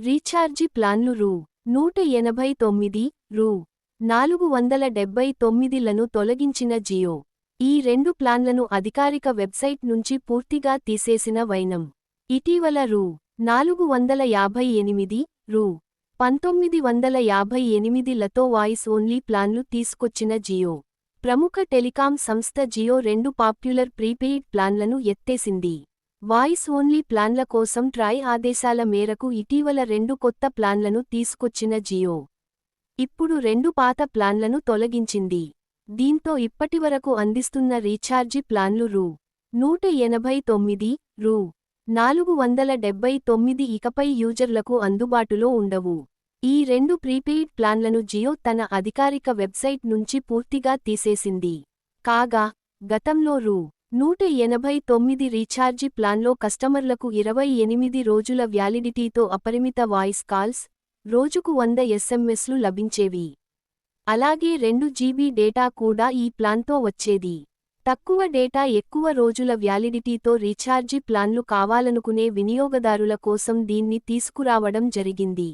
Recharge ప్లాన్లు రూ. నూట ఎనభై తొమ్మిది రూ. నాలుగు వందల డెబ్బై తొమ్మిదిలను తొలగించిన జియో. ఈ రెండు ప్లాన్లను అధికారిక వెబ్సైట్ నుంచి పూర్తిగా తీసేసిన వైనం. ఇటీవల రూ. నాలుగు వందల యాభై ఎనిమిది రూ. పంతొమ్మిది వందల యాభై ఎనిమిదిలతో వాయిస్ ఓన్లీ ప్లాన్లు తీసుకొచ్చిన జియో. ప్రముఖ టెలికాం సంస్థ జియో రెండు పాప్యులర్ ప్రీపెయిడ్ ప్లాన్లను ఎత్తేసింది. వాయిస్ ఓన్లీ ప్లాన్ల కోసం ట్రాయ్ ఆదేశాల మేరకు ఇటీవల రెండు కొత్త ప్లాన్లను తీసుకొచ్చిన జియో. ఇప్పుడు రెండు పాత ప్లాన్లను తొలగించింది. దీంతో ఇప్పటివరకు అందిస్తున్న రీఛార్జి ప్లాన్లు రూ. నూట ఎనభై తొమ్మిది రూ. నాలుగు వందల డెబ్బై తొమ్మిది ఇకపై యూజర్లకు అందుబాటులో ఉండవు. ఈ రెండు ప్రీపెయిడ్ ప్లాన్లను జియో తన అధికారిక వెబ్సైట్ నుంచి పూర్తిగా తీసేసింది. కాగా గతంలో రూ. నూట ఎనభై తొమ్మిది రీఛార్జి ప్లాన్లో కస్టమర్లకు ఇరవై ఎనిమిది రోజుల వ్యాలిడిటీతో అపరిమిత వాయిస్ కాల్స్ రోజుకు వంద ఎస్ఎంఎస్లు లభించేవి. అలాగే రెండు జీబీ డేటా కూడా ఈ ప్లాన్తో వచ్చేది. తక్కువ డేటా ఎక్కువ రోజుల వ్యాలిడిటీతో రీఛార్జి ప్లాన్లు కావాలనుకునే వినియోగదారుల కోసం దీన్ని తీసుకురావడం జరిగింది.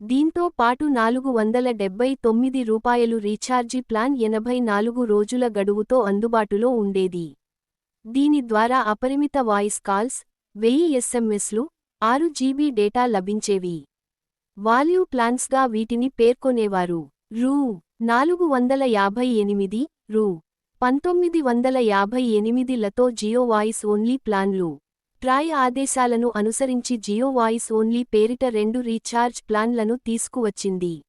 దీంతో పాటు నాలుగు వందల డెబ్బై తొమ్మిది రూపాయలు రీఛార్జి ప్లాన్ ఎనభై నాలుగు రోజుల గడువుతో అందుబాటులో ఉండేది. దీని ద్వారా అపరిమిత వాయిస్ కాల్స్ వెయ్యి ఎస్ఎంఎస్లు ఆరు జీబీ డేటా లభించేవి. వాల్యూ ప్లాన్స్గా వీటిని పేర్కొనేవారు. రూ. నాలుగు వందల యాభై ఎనిమిది రూ. పంతొమ్మిది వందల యాభై ఎనిమిదిలతో జియో వాయిస్ ఓన్లీ ప్లాన్లు. ట్రాయ్ ఆదేశాలను అనుసరించి జియో వాయిస్ ఓన్లీ పేరిట రెండు రీఛార్జ్ ప్లాన్లను తీసుకువచ్చింది.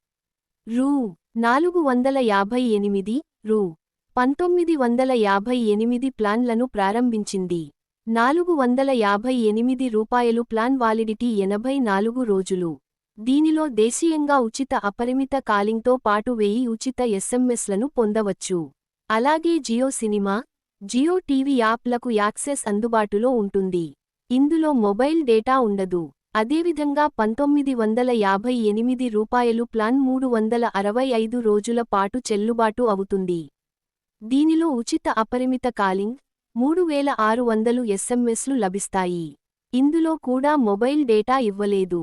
రూ. నాలుగు వందల యాభై ఎనిమిది రూ. పంతొమ్మిది వందల యాభై ఎనిమిది ప్లాన్లను ప్రారంభించింది. నాలుగు వందల యాభై ఎనిమిది రూపాయలు ప్లాన్ వాలిడిటీ ఎనభై నాలుగు రోజులు. దీనిలో దేశీయంగా ఉచిత అపరిమిత కాలింగ్తో పాటు వెయ్యి ఉచిత ఎస్ఎంఎస్లను పొందవచ్చు. అలాగే జియో సినిమా జియో టీవీ యాప్లకు యాక్సెస్ అందుబాటులో ఉంటుంది. ఇందులో మొబైల్ డేటా ఉండదు. అదేవిధంగా పంతొమ్మిది వందల యాభై ఎనిమిది రూపాయలు ప్లాన్ మూడు వందల అరవై ఐదు రోజుల పాటు చెల్లుబాటు అవుతుంది. దీనిలో ఉచిత అపరిమిత కాలింగ్ మూడు వేల ఆరు వందలు ఎస్ఎంఎస్లు లభిస్తాయి. ఇందులో కూడా మొబైల్ డేటా ఇవ్వలేదు.